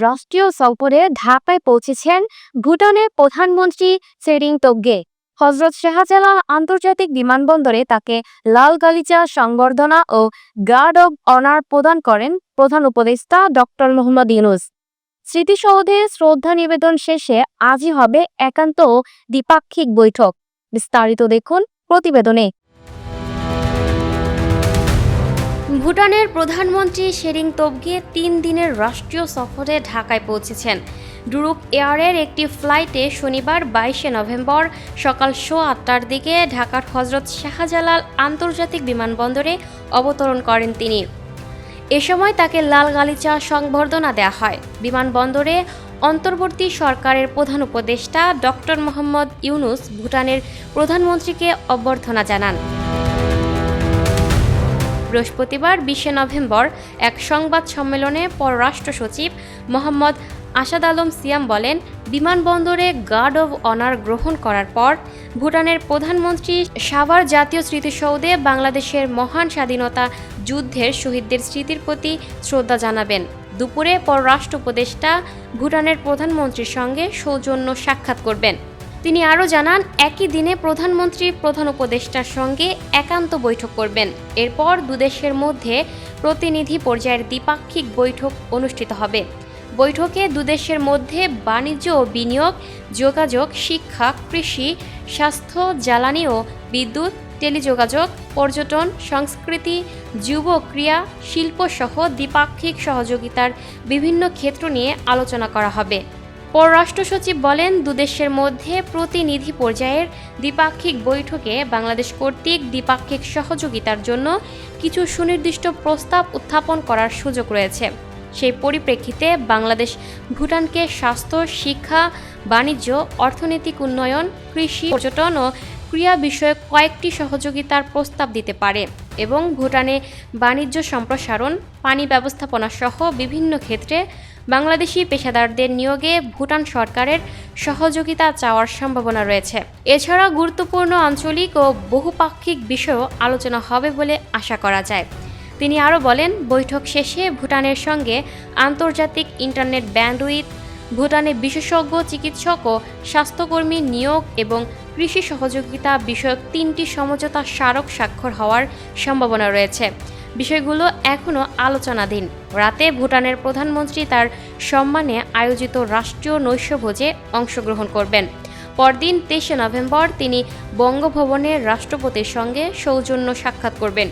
রাষ্ট্রীয় সফরে ঢাকায় পৌঁছেছেন ভুটানের প্রধানমন্ত্রী সেরিং তোবগে হজরত শাহজালাল আন্তর্জাতিক বিমানবন্দরে তাকে লাল গালিচা সংবর্ধনা ও গার্ড অব অনার প্রদান করেন প্রধান উপদেষ্টা ডক্টর মোহাম্মদ ইউনুস। স্মৃতিসৌধে শ্রদ্ধা নিবেদন শেষে আজই হবে একান্ত দ্বিপাক্ষিক বৈঠক। বিস্তারিত দেখুন প্রতিবেদনে। ভুটানের প্রধানমন্ত্রী শেরিং তোবগে তিন দিনের রাষ্ট্রীয় সফরে ঢাকায় পৌঁছেছেন। ডুরুক এয়ারের একটি ফ্লাইটে শনিবার বাইশে নভেম্বর সকাল শো আটটার দিকে ঢাকার হজরত শাহজালাল আন্তর্জাতিক বিমানবন্দরে অবতরণ করেন তিনি। এ সময় তাকে লাল গালিচা সংবর্ধনা দেওয়া হয়। বিমানবন্দরে অন্তর্বর্তী সরকারের প্রধান উপদেষ্টা ডক্টর মোহাম্মদ ইউনুস ভুটানের প্রধানমন্ত্রীকে অভ্যর্থনা জানান। বৃহস্পতিবার, বিশে নভেম্বর, এক সংবাদ সম্মেলনে পররাষ্ট্র সচিব মোহাম্মদ আসাদ আলম সিয়াম বলেন, বিমানবন্দরে গার্ড অব অনার গ্রহণ করার পর ভুটানের প্রধানমন্ত্রী সাভার জাতীয় স্মৃতিসৌধে বাংলাদেশের মহান স্বাধীনতা যুদ্ধের শহীদদের স্মৃতির প্রতি শ্রদ্ধা জানাবেন। দুপুরে পররাষ্ট্র উপদেষ্টা ভুটানের প্রধানমন্ত্রীর সঙ্গে সৌজন্য সাক্ষাৎ করবেন। তিনি আরও জানান, একই দিনে প্রধানমন্ত্রী, প্রধান উপদেষ্টার সঙ্গে একান্ত বৈঠক করবেন। এরপর দুদেশের মধ্যে প্রতিনিধি পর্যায়ের দ্বিপাক্ষিক বৈঠক অনুষ্ঠিত হবে। বৈঠকে দুদেশের মধ্যে বাণিজ্য ও বিনিয়োগ, যোগাযোগ, শিক্ষা, কৃষি, স্বাস্থ্য, জ্বালানি ও বিদ্যুৎ, টেলিযোগাযোগ, পর্যটন, সংস্কৃতি, যুব ক্রিয়া, শিল্প সহ দ্বিপাক্ষিক সহযোগিতার বিভিন্ন ক্ষেত্র নিয়ে আলোচনা করা হবে। পররাষ্ট্র সচিব বলেন, দুদেশের মধ্যে প্রতিনিধি পর্যায়ের দ্বিপাক্ষিক বৈঠকে বাংলাদেশ কর্তৃক দ্বিপাক্ষিক সহযোগিতার জন্য কিছু সুনির্দিষ্ট প্রস্তাব উত্থাপন করার সুযোগ রয়েছে। সেই পরিপ্রেক্ষিতে বাংলাদেশ ভুটানকে স্বাস্থ্য, শিক্ষা, বাণিজ্য, অর্থনৈতিক উন্নয়ন, কৃষি, পর্যটন ও ক্রিয়া বিষয়ক কয়েকটি সহযোগিতার প্রস্তাব দিতে পারে এবং ভুটানে বাণিজ্য সম্প্রসারণ, পানি ব্যবস্থাপনা সহ বিভিন্ন ক্ষেত্রে বাংলাদেশি পেশাদারদের নিয়োগে ভুটান সরকারের সহযোগিতা চাওয়ার সম্ভাবনা রয়েছে। এছাড়া গুরুত্বপূর্ণ আঞ্চলিক ও বহুপাক্ষিক বিষয়েও আলোচনা হবে বলে আশা করা যায়। তিনি আরও বলেন, বৈঠক শেষে ভুটানের সঙ্গে আন্তর্জাতিক ইন্টারনেট ব্যান্ডউইথ, ভুটানে বিশেষজ্ঞ চিকিৎসক ও স্বাস্থ্যকর্মী নিয়োগ এবং কৃষি সহযোগিতা বিষয়ক তিনটি সমঝোতা স্মারক স্বাক্ষর হওয়ার সম্ভাবনা রয়েছে। বিষয়গুলো এখনও আলোচনাধীন। রাতে ভুটানের প্রধানমন্ত্রী তার সম্মানে আয়োজিত রাষ্ট্রীয় নৈশভোজে অংশগ্রহণ করবেন। পরদিন তেইশে নভেম্বর তিনি বঙ্গভবনে রাষ্ট্রপতির সঙ্গে সৌজন্য সাক্ষাৎ করবেন।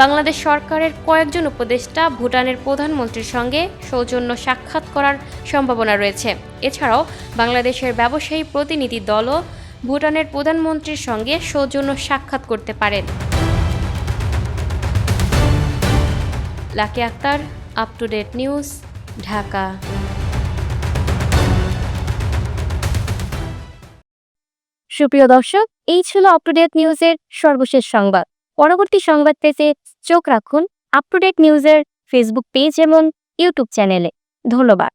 বাংলাদেশ সরকারের কয়েকজন উপদেষ্টা ভুটানের প্রধানমন্ত্রীর সঙ্গে সৌজন্য সাক্ষাৎ করার সম্ভাবনা রয়েছে। এছাড়াও বাংলাদেশের ব্যবসায়ী প্রতিনিধি দলও ভুটানের প্রধানমন্ত্রীর সঙ্গে সৌজন্য সাক্ষাৎ করতে পারেন। Lucky Akter up to date news Dhaka. সুপ্রিয় দর্শক, এই ছিল আপ টু ডেট নিউজের সর্বশেষ সংবাদ। পরবর্তী সংবাদ পেতে চোখ রাখুন আপ টু ডেট নিউজের ফেসবুক পেজ এবং ইউটিউব চ্যানেলে ধন্যবাদ।